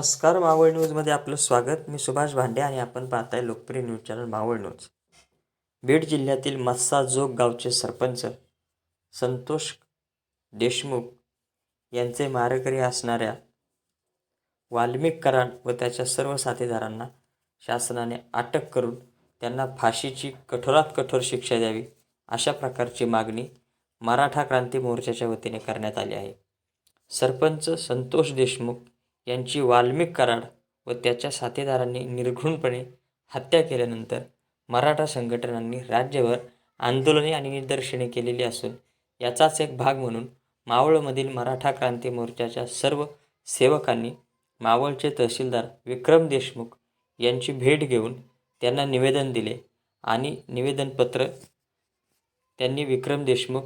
नमस्कार मावळ न्यूजमध्ये आपलं स्वागत. मी सुभाष भांडे आणि आपण पाहताय लोकप्रिय news channel Maval news. Beed जिल्ह्यातील मस्साजोग गावचे सरपंच संतोष देशमुख यांचे मारेकरी असणाऱ्या वाल्मिक कराड व त्याच्या सर्व साथीदारांना शासनाने अटक करून त्यांना फाशीची कठोरात कठोर शिक्षा द्यावी अशा प्रकारची मागणी मराठा क्रांती मोर्चाच्या वतीने करण्यात आली आहे. सरपंच संतोष देशमुख यांची वाल्मिक कराड व त्याच्या साथीदारांनी निर्घृणपणे हत्या केल्यानंतर मराठा संघटनांनी राज्यभर आंदोलने आणि निदर्शने केलेली असून याचाच एक भाग म्हणून मावळमधील मराठा क्रांती मोर्चाच्या सर्व सेवकांनी मावळचे तहसीलदार विक्रम देशमुख यांची भेट घेऊन त्यांना निवेदन दिले आणि निवेदनपत्र त्यांनी विक्रम देशमुख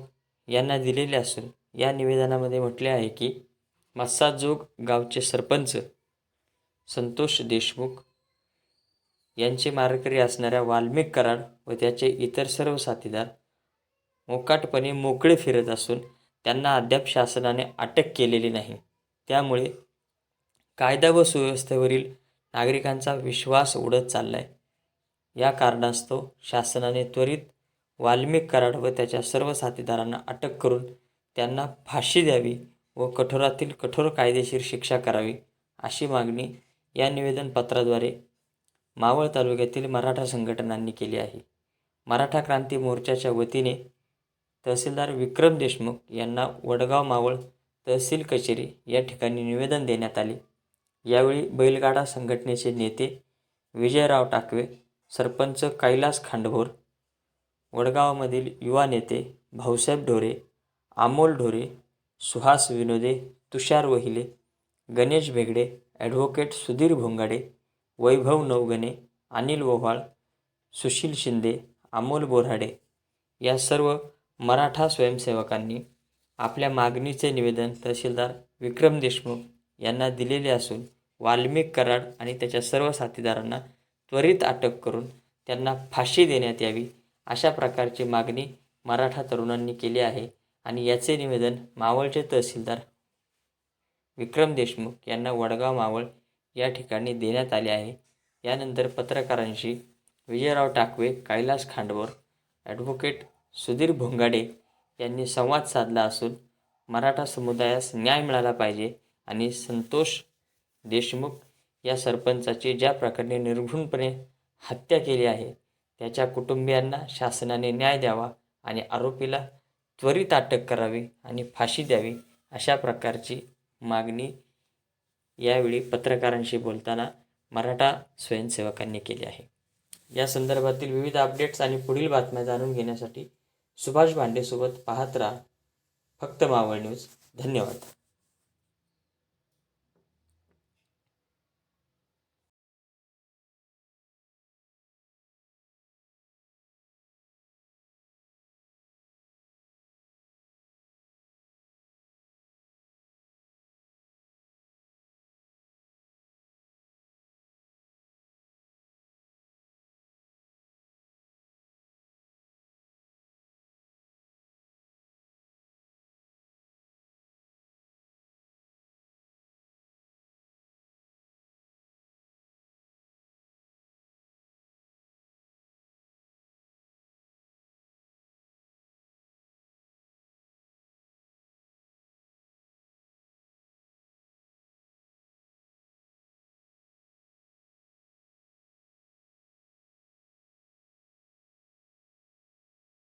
यांना दिलेले असून या निवेदनामध्ये म्हटले आहे की मस्साजोग गावचे सरपंच संतोष देशमुख यांचे मारेकरी असणाऱ्या वाल्मिक कराड व त्याचे इतर सर्व साथीदार मोकाटपणे मोकळे फिरत असून त्यांना अद्याप शासनाने अटक केलेली नाही. त्यामुळे कायदा व सुव्यवस्थेवरील नागरिकांचा विश्वास उडत चालला आहे या कारणास्तव शासनाने त्वरित वाल्मिक कराड व त्याच्या सर्व साथीदारांना अटक करून त्यांना फाशी द्यावी व कठोरातील कठोर कायदेशीर शिक्षा करावी अशी मागणी या निवेदनपत्राद्वारे मावळ तालुक्यातील मराठा संघटनांनी केली आहे. मराठा क्रांती मोर्चाच्या वतीने तहसीलदार विक्रम देशमुख यांना वडगाव मावळ तहसील कचेरी या ठिकाणी निवेदन देण्यात आले. यावेळी बैलगाडा संघटनेचे नेते विजयराव टाकवे सरपंच कैलास खांडभोर वडगावामधील युवा नेते भाऊसाहेब ढोरे अमोल ढोरे सुहास विनोदे तुषार वहिले गणेश भेगडे ॲडव्होकेट सुधीर भोंगाडे वैभव नवगणे अनिल ओव्हाळ सुशील शिंदे अमोल बोराडे या सर्व मराठा स्वयंसेवकांनी आपल्या मागणीचे निवेदन तहसीलदार विक्रम देशमुख यांना दिलेले असून वाल्मिक कराड आणि त्याच्या सर्व साथीदारांना त्वरित अटक करून त्यांना फाशी देण्यात यावी अशा प्रकारची मागणी मराठा तरुणांनी केली आहे. आणि याचे निवेदन मावळचे तहसीलदार विक्रम देशमुख यांना वडगाव मावळ या ठिकाणी देण्यात आले आहे. यानंतर पत्रकारांशी विजयराव टाकवे कैलास खांडवर ॲडव्होकेट सुधीर भोंगाडे यांनी संवाद साधला असून मराठा समुदायास न्याय मिळाला पाहिजे आणि संतोष देशमुख या सरपंचाची ज्या प्रकारे निर्घृणपणे हत्या केली आहे त्याच्या कुटुंबियांना शासनाने न्याय द्यावा आणि आरोपीला त्वरित अटक करावी आणि फाशी द्यावी अशा प्रकारची मागणी यावेळी पत्रकारांशी बोलताना मराठा स्वयंसेवकांनी केली आहे. या संदर्भातील विविध अपडेट्स आणि पुढील बातम्या जाणून घेण्यासाठी सुभाष भांडेसोबत पाहत राहा फक्त मावळ न्यूज. धन्यवाद.